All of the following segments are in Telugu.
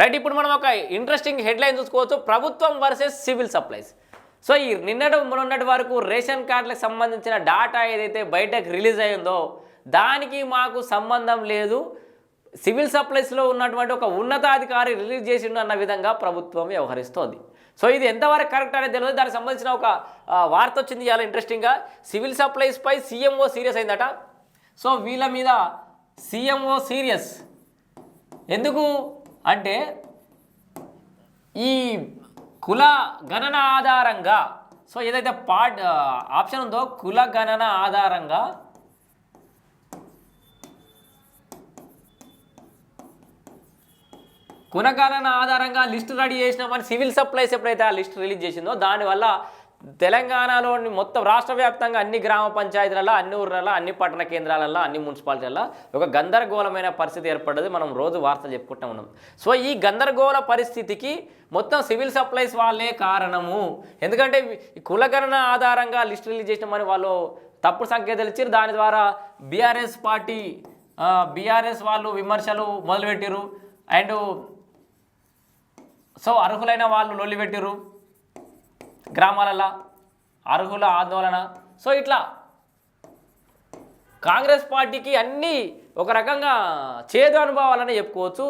రైట్ ఇప్పుడు మనం ఒక ఇంట్రెస్టింగ్ హెడ్లైన్ చూసుకోవచ్చు. ప్రభుత్వం వర్సెస్ సివిల్ సప్లైస్. సో ఈ నిన్నటి మొన్నటి వరకు రేషన్ కార్డులకు సంబంధించిన డాటా ఏదైతే బయటకు రిలీజ్ అయిందో దానికి మాకు సంబంధం లేదు. సివిల్ సప్లైస్లో ఉన్నటువంటి ఒక ఉన్నతాధికారి రిలీజ్ చేసిండు అన్న విధంగా ప్రభుత్వం వ్యవహరిస్తోంది. సో ఇది ఎంతవరకు కరెక్ట్ అనేది తెలియదు. దానికి సంబంధించిన ఒక వార్త వచ్చింది చాలా ఇంట్రెస్టింగ్గా సివిల్ సప్లైస్పై సీఎంఓ సీరియస్ అయిందట. సో వీళ్ళ మీద సీఎంఓ సీరియస్. ఎందుకు? అంటే ఈ కుల గణన ఆధారంగా సో ఏదైతే పార్ట్ ఆప్షన్ ఉందో కుల గణన ఆధారంగా కులగణన ఆధారంగా లిస్ట్ రెడీ చేసినామని సివిల్ సప్లైస్ ఎప్పుడైతే ఆ లిస్ట్ రిలీజ్ చేసిందో దానివల్ల తెలంగాణలోని మొత్తం రాష్ట్ర వ్యాప్తంగా అన్ని గ్రామ పంచాయతీలలో అన్ని ఊర్లలో అన్ని పట్టణ కేంద్రాలలో అన్ని మున్సిపాలిటీలలో ఒక గందరగోళమైన పరిస్థితి ఏర్పడ్డది. మనం రోజు వార్తలు చెప్పుకుంటూ ఉన్నాం. సో ఈ గందరగోళ పరిస్థితికి మొత్తం సివిల్ సప్లైస్ వాళ్ళే కారణము. ఎందుకంటే ఈ కులగణన ఆధారంగా లిస్ట్ రిలీజ్ చేసినామని వాళ్ళు తప్పుడు సంకేతాలు ఇచ్చారు దాని ద్వారా బీఆర్ఎస్ పార్టీ బీఆర్ఎస్ వాళ్ళు విమర్శలు మొదలుపెట్టారు అండ్ సో అర్హులైన వాళ్ళు లొల్లిపెట్టారు గ్రామాలలో అర్హుల ఆందోళన. సో ఇట్లా కాంగ్రెస్ పార్టీకి అన్నీ ఒక రకంగా చేదు అనుభవాలని చెప్పుకోవచ్చు.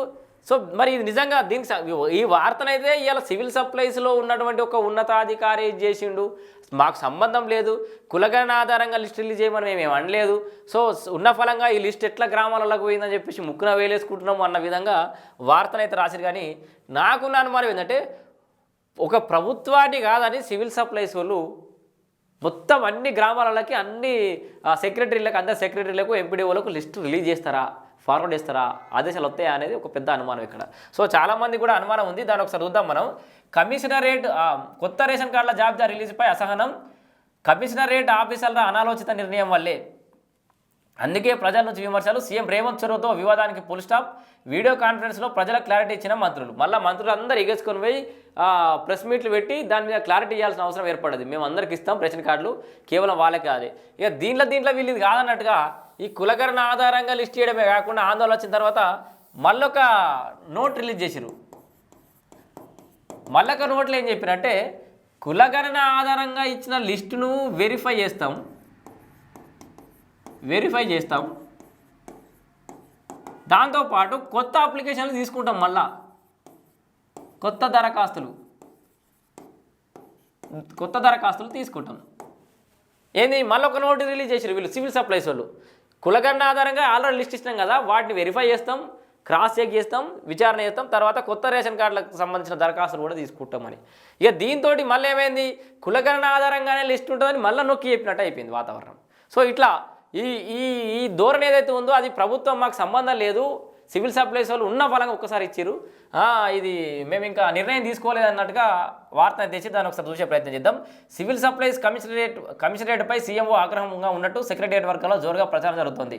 సో మరి ఇది నిజంగా దీనికి ఈ వార్తనైతే ఇవాళ సివిల్ సప్లైస్లో ఉన్నటువంటి ఒక ఉన్నతాధికారి చేసిండు? మాకు సంబంధం లేదు. కులగణ ఆధారంగా లిస్ట్ రిలీజ్ చేయమని మేము అనలేదు. సో ఉన్న ఫలంగా ఈ లిస్ట్ ఎట్లా గ్రామాలకు పోయిందని చెప్పేసి ముక్కున వేలేసుకుంటున్నాము అన్న విధంగా వార్తనైతే రాసిరు కానీ నాకున్న అనుమానం ఏంటంటే ఒక ప్రభుత్వాన్ని కాదని సివిల్ సప్లైస్ వాళ్ళు మొత్తం అన్ని గ్రామాలకి అన్ని సెక్రటరీలకు అందరి సెక్రటరీలకు ఎంపీడీఓలకు లిస్ట్ రిలీజ్ చేస్తారా? ఫార్వర్డ్ చేస్తారా? ఆదేశాలు వస్తాయా అనేది ఒక పెద్ద అనుమానం ఇక్కడ. సో చాలామంది కూడా అనుమానం ఉంది. దాన్ని ఒకసారి చూద్దాం మనం. కమిషనరేట్ కొత్త రేషన్ కార్డుల జాబితా రిలీజ్పై అసహనం. కమిషనరేట్ ఆఫీసర్ల అనాలోచిత నిర్ణయం వల్లే. అందుకే ప్రజల నుంచి విమర్శలు సీఎం రేవంత్ చొరవతో వివాదానికి పుల్ స్టాప్ వీడియో కాన్ఫరెన్స్లో ప్రజల క్లారిటీ ఇచ్చిన మంత్రులు. మళ్ళీ మంత్రులు అందరూ ఎగేసుకొని పోయి ప్రెస్ మీట్లు పెట్టి దాని మీద క్లారిటీ ఇవ్వాల్సిన అవసరం ఏర్పడదు. మేము అందరికి ఇస్తాం రేషన్ కార్డులు. కేవలం వాళ్ళకే అది ఇక దీంట్లో దీంట్లో వీళ్ళు ఇది కాదన్నట్టుగా ఈ కులకరణ ఆధారంగా లిస్ట్ చేయడమే కాకుండా ఆందోళన వచ్చిన తర్వాత మళ్ళొక నోట్ రిలీజ్ చేసిరు మళ్ళొక నోట్లు ఏం చెప్పారంటే కులగణన ఆధారంగా ఇచ్చిన లిస్టును వెరిఫై చేస్తాం. వెరిఫై చేస్తాం. దాంతోపాటు కొత్త అప్లికేషన్లు తీసుకుంటాం మళ్ళా. కొత్త దరఖాస్తులు. కొత్త దరఖాస్తులు తీసుకుంటాం. ఏంది? మళ్ళీ ఒక నోటీస్ రిలీజ్ చేసారు వీళ్ళు సివిల్ సప్లైస్ వాళ్ళు. కులగండ ఆధారంగా ఆల్రెడీ లిస్ట్ ఇచ్చినాం కదా వాటిని వెరిఫై చేస్తాం క్రాస్ చెక్ చేస్తాం విచారణ చేస్తాం తర్వాత కొత్త రేషన్ కార్డులకు సంబంధించిన దరఖాస్తులు కూడా తీసుకుంటామని. ఇక దీంతో మళ్ళీ ఏమైంది? కులగణన ఆధారంగానే లిస్ట్ ఉంటుందని మళ్ళీ నొక్కి చెప్పినట్టు అయిపోయింది వాతావరణం. సో ఇట్లా ఈ ఈ ఈ ధోరణి ఏదైతే ఉందో అది ప్రభుత్వం మాకు సంబంధం లేదు. సివిల్ సప్లైస్ వాళ్ళు ఉన్న ఫలంగా ఒక్కసారి ఇచ్చారు ఇది మేము ఇంకా నిర్ణయం తీసుకోలేదు అన్నట్టుగా వార్త తెచ్చి దాన్ని ఒకసారి చూసే ప్రయత్నం చేద్దాం. సివిల్ సప్లైస్ కమిషనరేట్ కమిషనరేట్పై సీఎంఓ ఆగ్రహంగా ఉన్నట్టు సెక్రటరియట్ వర్గంలో జోరుగా ప్రచారం జరుగుతోంది.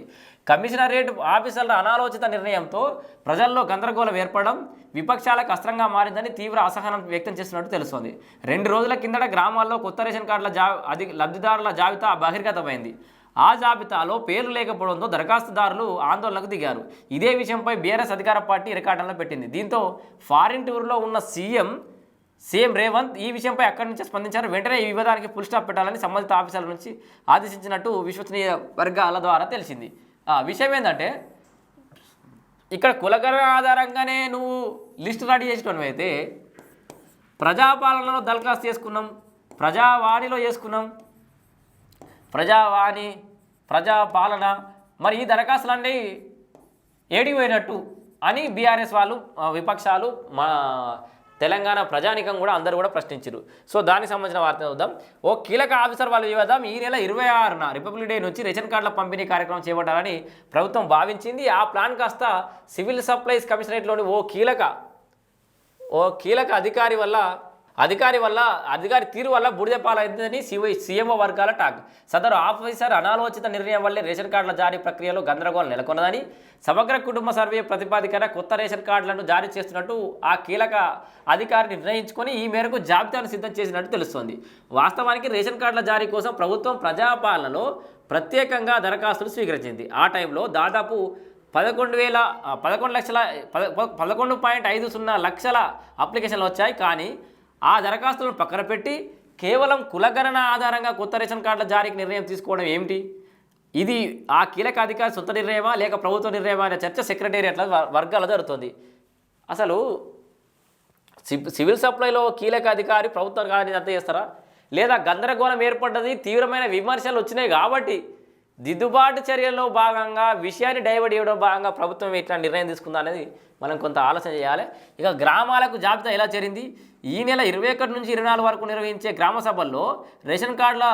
కమిషనరేట్ ఆఫీసర్ల అనాలోచిత నిర్ణయంతో ప్రజల్లో గందరగోళం ఏర్పడడం విపక్షాలకు అస్త్రంగా మారిందని తీవ్ర అసహనం వ్యక్తం చేస్తున్నట్టు తెలుస్తోంది. రెండు రోజుల కిందట గ్రామాల్లో కొత్త రేషన్ కార్డుల జా అది లబ్ధిదారుల జాబితా బహిర్గతమైంది. ఆ జాబితాలో పేర్లు లేకపోవడంతో దరఖాస్తుదారులు ఆందోళనకు దిగారు. ఇదే విషయంపై బీఆర్ఎస్ అధికార పార్టీ రికార్డులను పెట్టింది. దీంతో ఫారిన్ టూర్లో ఉన్న సీఎం సీఎం రేవంత్ ఈ విషయంపై అక్కడి నుంచి స్పందించారు. వెంటనే ఈ వివాదానికి ఫుల్ స్టాప్ పెట్టాలని సంబంధిత ఆఫీసర్ల నుంచి ఆదేశించినట్టు విశ్వసనీయ వర్గాల ద్వారా తెలిసింది. ఆ విషయం ఏంటంటే ఇక్కడ కులగణ ఆధారంగానే నువ్వు లిస్ట్ రెడీ చేసుకోవడం అయితే ప్రజాపాలనలో దరఖాస్తు చేసుకున్నాం ప్రజావాణిలో చేసుకున్నాం ప్రజావాణి ప్రజాపాలన మరి ఈ దరఖాస్తులన్నీ ఏడిపోయినట్టు అని బీఆర్ఎస్ వాళ్ళు విపక్షాలు మా తెలంగాణ ప్రజానికం కూడా అందరూ కూడా ప్రశ్నించారు సో దానికి సంబంధించిన వార్త చూద్దాం. ఓ కీలక ఆఫీసర్ వాళ్ళు చూద్దాం. ఈ నెల ఇరవై ఆరున రిపబ్లిక్ డే నుంచి రేషన్ కార్డుల పంపిణీ కార్యక్రమం చేపట్టాలని ప్రభుత్వం భావించింది. ఆ ప్లాన్ కాస్త సివిల్ సప్లైస్ కమిషనరేట్లోని ఓ కీలక ఓ కీలక అధికారి వల్ల అధికారి వల్ల అధికారి తీరు వల్ల బుడిదపాలైందని సివై సీఎంఓ వర్గాల టాక్. సదరు ఆఫీసర్ అనాలోచిత నిర్ణయం వల్లే రేషన్ కార్డుల జారీ ప్రక్రియలో గందరగోళం నెలకొన్నదని సమగ్ర కుటుంబ సర్వే ప్రతిపాదికన కొత్త రేషన్ కార్డులను జారీ చేస్తున్నట్టు ఆ కీలక అధికారి నిర్ణయించుకొని ఈ మేరకు జాబితాను సిద్ధం చేసినట్టు తెలుస్తోంది. వాస్తవానికి రేషన్ కార్డుల జారీ కోసం ప్రభుత్వం ప్రజాపాలనలో ప్రత్యేకంగా దరఖాస్తులు స్వీకరించింది. ఆ టైంలో దాదాపు పదకొండు వేల పదకొండు లక్షల పద ప- పదకొండు పాయింట్ ఐదు సున్నా లక్షల అప్లికేషన్లు వచ్చాయి. కానీ ఆ దరఖాస్తులను పక్కన పెట్టి కేవలం కులగణన ఆధారంగా కొత్త రేషన్ కార్డుల జారీకి నిర్ణయం తీసుకోవడం ఏమిటి? ఇది ఆ కీలక అధికారి సొంత నిర్ణయమా లేక ప్రభుత్వ నిర్ణయమా అనే చర్చ సెక్రటేరియట్ల వర్గాల జరుగుతుంది. అసలు సి- సివిల్ సప్లైలో కీలక అధికారి ప్రభుత్వం కానీ అంత చేస్తారా? లేదా గందరగోళం ఏర్పడ్డది తీవ్రమైన విమర్శలు వచ్చినాయి కాబట్టి దిద్దుబాటు చర్యల్లో భాగంగా విషయాన్ని డైవర్ట్ చేయడం భాగంగా ప్రభుత్వం ఇట్లా నిర్ణయం తీసుకుందా అనేది మనం కొంత ఆలోచన చేయాలి. ఇక గ్రామాలకు జాబితా ఎలా చేరింది? ఈ నెల ఇరవై ఒకటి నుంచి ఇరవై నాలుగు వరకు నిర్వహించే గ్రామ సభల్లో రేషన్ కార్డుల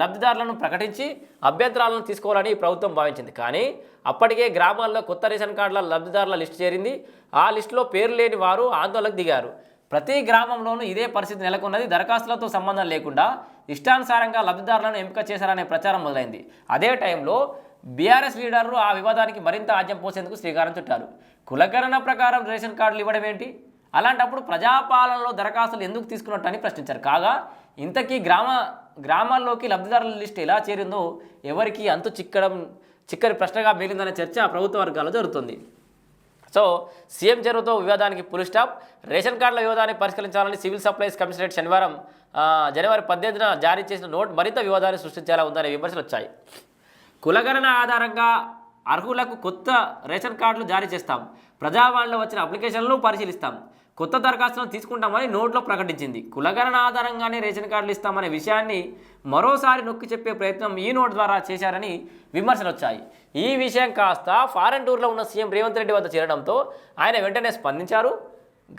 లబ్ధిదారులను ప్రకటించి అభ్యంతరాలను తీసుకోవాలని ప్రభుత్వం భావించింది. కానీ అప్పటికే గ్రామాల్లో కొత్త రేషన్ కార్డుల లబ్ధిదారుల లిస్టు చేరింది. ఆ లిస్టులో పేరు లేని వారు ఆందోళనకు దిగారు. ప్రతి గ్రామంలోనూ ఇదే పరిస్థితి నెలకొన్నది. దరఖాస్తులతో సంబంధం లేకుండా ఇష్టానుసారంగా లబ్ధిదారులను ఎంపిక చేశారనే ప్రచారం మొదలైంది. అదే టైంలో బీఆర్ఎస్ లీడర్లు ఆ వివాదానికి మరింత ఆజ్యం పోసేందుకు శ్రీకారం చుట్టారు. కులగణన ప్రకారం రేషన్ కార్డులు ఇవ్వడం ఏంటి? అలాంటప్పుడు ప్రజాపాలనలో దరఖాస్తులు ఎందుకు తీసుకున్నట్టు అని ప్రశ్నించారు. కాగా ఇంతకీ గ్రామ గ్రామాల్లోకి లబ్ధిదారుల లిస్ట్ ఎలా చేరిందో ఎవరికి అంతు చిక్కడం చిక్కని ప్రశ్నగా మిగిలిందనే చర్చ ప్రభుత్వ వర్గాల్లో జరుగుతుంది. సో సీఎం చెరువుతో వివాదానికి పులి స్టాప్ రేషన్ కార్డుల వివాదాన్ని పరిష్కరించాలని సివిల్ సప్లైస్ కమిషనరేట్ శనివారం జనవరి పద్దెనిమిదిన జారీ చేసిన నోట్ మరింత వివాదాన్ని సృష్టించేలా ఉందనే విమర్శలు వచ్చాయి. కులగణన ఆధారంగా అర్హులకు కొత్త రేషన్ కార్డులు జారీ చేస్తాం. ప్రజావాణిలో వచ్చిన అప్లికేషన్లను పరిశీలిస్తాం. కొత్త దరఖాస్తును తీసుకుంటామని నోట్లో ప్రకటించింది. కులగణన ఆధారంగానే రేషన్ కార్డులు ఇస్తామనే విషయాన్ని మరోసారి నొక్కి చెప్పే ప్రయత్నం ఈ నోట్ ద్వారా చేశారని విమర్శలు వచ్చాయి ఈ విషయం కాస్త ఫారెన్ టూర్లో ఉన్న సీఎం రేవంత్ రెడ్డి వద్ద చేరడంతో ఆయన వెంటనే స్పందించారు.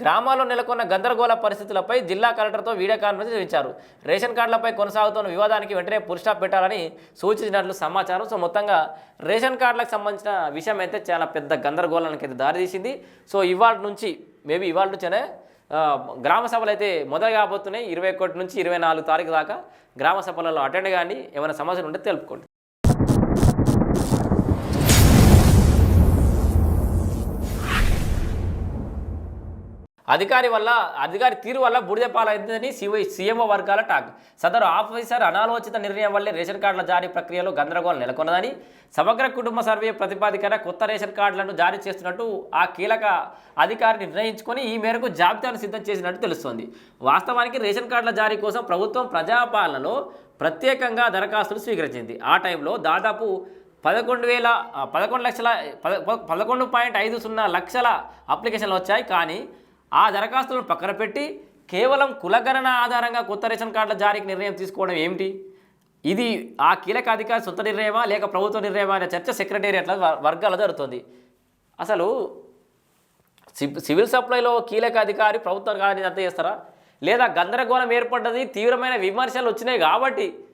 గ్రామాల్లో నెలకొన్న గందరగోళ పరిస్థితులపై జిల్లా కలెక్టర్తో వీడియో కాన్ఫరెన్స్ నిర్వహించారు. రేషన్ కార్డులపై కొనసాగుతున్న వివాదానికి వెంటనే పురుషాప్ పెట్టాలని సూచించినట్లు సమాచారం. సో మొత్తంగా రేషన్ కార్డులకు సంబంధించిన విషయం అయితే చాలా పెద్ద గందరగోళానికి అయితే దారితీసింది. సో ఇవాళ నుంచి మేబీ ఇవాళ నుంచేనే గ్రామ సభలు అయితే మొదలు కాబోతున్నాయి. ఇరవై ఒకటి నుంచి ఇరవై నాలుగు తారీఖు దాకా గ్రామ సభలలో అటెండ్ కానీ ఏమైనా సమస్యలు ఉంటే తెలుపుకోండి. అధికారి వల్ల అధికారి తీరు వల్ల బూడిద పాలైందని సివై సీఎంఓ వర్గాల టాక్. సదరు ఆఫీసర్ అనాలోచిత నిర్ణయం వల్లే రేషన్ కార్డుల జారీ ప్రక్రియలో గందరగోళం నెలకొన్నదని సమగ్ర కుటుంబ సర్వే ప్రతిపాదికన కొత్త రేషన్ కార్డులను జారీ చేస్తున్నట్టు ఆ కీలక అధికారి నిర్ణయించుకొని ఈ మేరకు జాబితాను సిద్ధం చేసినట్టు తెలుస్తోంది. వాస్తవానికి రేషన్ కార్డుల జారీ కోసం ప్రభుత్వం ప్రజాపాలనలో ప్రత్యేకంగా దరఖాస్తులు స్వీకరించింది. ఆ టైంలో దాదాపు పదకొండు వేల పదకొండు లక్షల పద ప- పదకొండు పాయింట్ ఐదు సున్నా లక్షల అప్లికేషన్లు వచ్చాయి. కానీ ఆ దరఖాస్తులను పక్కన పెట్టి కేవలం కులగణన ఆధారంగా కొత్త రేషన్ కార్డుల జారీకి నిర్ణయం తీసుకోవడం ఏమిటి? ఇది ఆ కీలక అధికారి సొంత నిర్ణయమా లేక ప్రభుత్వ నిర్ణయమా అనే చర్చ సెక్రటేరియట్ల వర్గాల జరుగుతుంది. అసలు సి- సివిల్ సప్లైలో కీలక అధికారి ప్రభుత్వ కార్యాన్ని అంత చేస్తారా? లేదా గందరగోళం ఏర్పడ్డది తీవ్రమైన విమర్శలు వచ్చినాయి కాబట్టి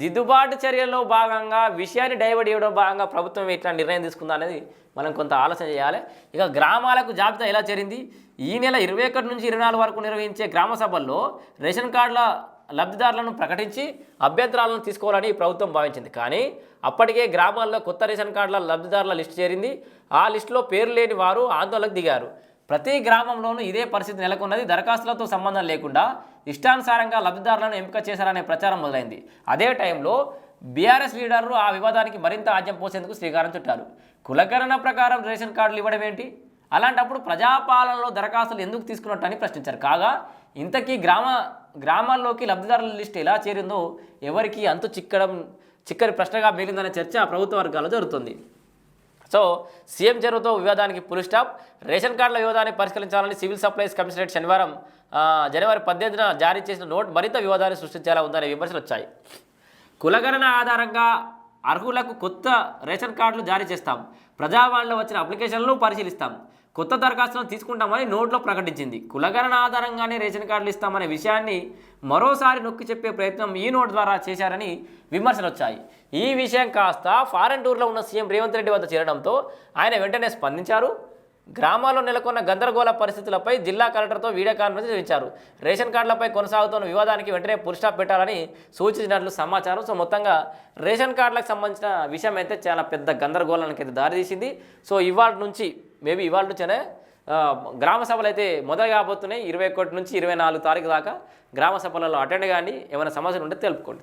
దిద్దుబాటు చర్యల్లో భాగంగా విషయాన్ని డైవర్ట్ చేయడం భాగంగా ప్రభుత్వం ఎట్లా నిర్ణయం తీసుకుందా అనేది మనం కొంత ఆలోచన చేయాలి. ఇక గ్రామాలకు జాబితా ఎలా చేరింది? ఈ నెల ఇరవై ఒకటి నుంచి ఇరవై నాలుగు వరకు నిర్వహించే గ్రామ సభల్లో రేషన్ కార్డుల లబ్ధిదారులను ప్రకటించి అభ్యంతరాలను తీసుకోవాలని ప్రభుత్వం భావించింది. కానీ అప్పటికే గ్రామాల్లో కొత్త రేషన్ కార్డుల లబ్ధిదారుల లిస్టు చేరింది. ఆ లిస్టులో పేరు లేని వారు ఆందోళనకు దిగారు. ప్రతి గ్రామంలోనూ ఇదే పరిస్థితి నెలకొన్నది. దరఖాస్తులతో సంబంధం లేకుండా ఇష్టానుసారంగా లబ్ధిదారులను ఎంపిక చేశారనే ప్రచారం మొదలైంది. అదే టైంలో బీఆర్ఎస్ లీడర్లు ఆ వివాదానికి మరింత ఆజ్యం పోసేందుకు శ్రీకారం చుట్టారు. కులగణన ప్రకారం రేషన్ కార్డులు ఇవ్వడం ఏంటి? అలాంటప్పుడు ప్రజాపాలనలో దరఖాస్తులు ఎందుకు తీసుకున్నట్టు అని ప్రశ్నించారు. కాగా ఇంతకీ గ్రామ గ్రామాల్లోకి లబ్ధిదారుల లిస్ట్ ఎలా చేరిందో ఎవరికి అంతు చిక్కడం చిక్కని ప్రశ్నగా మిగిలిందనే చర్చ ప్రభుత్వ వర్గాల్లో జరుగుతుంది. సో సీఎం చెరువుతో వివాదానికి పులి స్టాప్ రేషన్ కార్డుల వివాదాన్ని పరిష్కరించాలని సివిల్ సప్లైస్ కమిషనరేట్ శనివారం జనవరి పద్దెనిమిదిన జారీ చేసిన నోట్ మరింత వివాదాన్ని సృష్టించేలా ఉందనే విమర్శలు వచ్చాయి. కులగణన ఆధారంగా అర్హులకు కొత్త రేషన్ కార్డులు జారీ చేస్తాం. ప్రజావాణిలో వచ్చిన అప్లికేషన్లను పరిశీలిస్తాం. కొత్త దరఖాస్తును తీసుకుంటామని నోట్లో ప్రకటించింది. కులగణన ఆధారంగానే రేషన్ కార్డులు ఇస్తామనే విషయాన్ని మరోసారి నొక్కి చెప్పే ప్రయత్నం ఈ నోట్ ద్వారా చేశారని విమర్శలు వచ్చాయి ఈ విషయం కాస్త ఫారెన్ టూర్లో ఉన్న సీఎం రేవంత్ రెడ్డి వద్ద చేరడంతో ఆయన వెంటనే స్పందించారు. గ్రామాల్లో నెలకొన్న గందరగోళ పరిస్థితులపై జిల్లా కలెక్టర్తో వీడియో కాన్ఫరెన్స్ నిర్వహించారు. రేషన్ కార్డులపై కొనసాగుతున్న వివాదానికి వెంటనే పురుషాప్ పెట్టాలని సూచించినట్లు సమాచారం. సో మొత్తంగా రేషన్ కార్డులకు సంబంధించిన విషయం అయితే చాలా పెద్ద గందరగోళానికి అయితే దారితీసింది. సో ఇవాళ నుంచి మేబీ ఇవాళ నుంచేనే గ్రామ సభలు అయితే మొదలు కాబోతున్నాయి. ఇరవై ఒకటి నుంచి ఇరవై నాలుగు తారీఖు దాకా గ్రామ సభలలో అటెండ్ కానీ ఏమైనా సమస్యలు ఉంటే తెలుపుకోండి.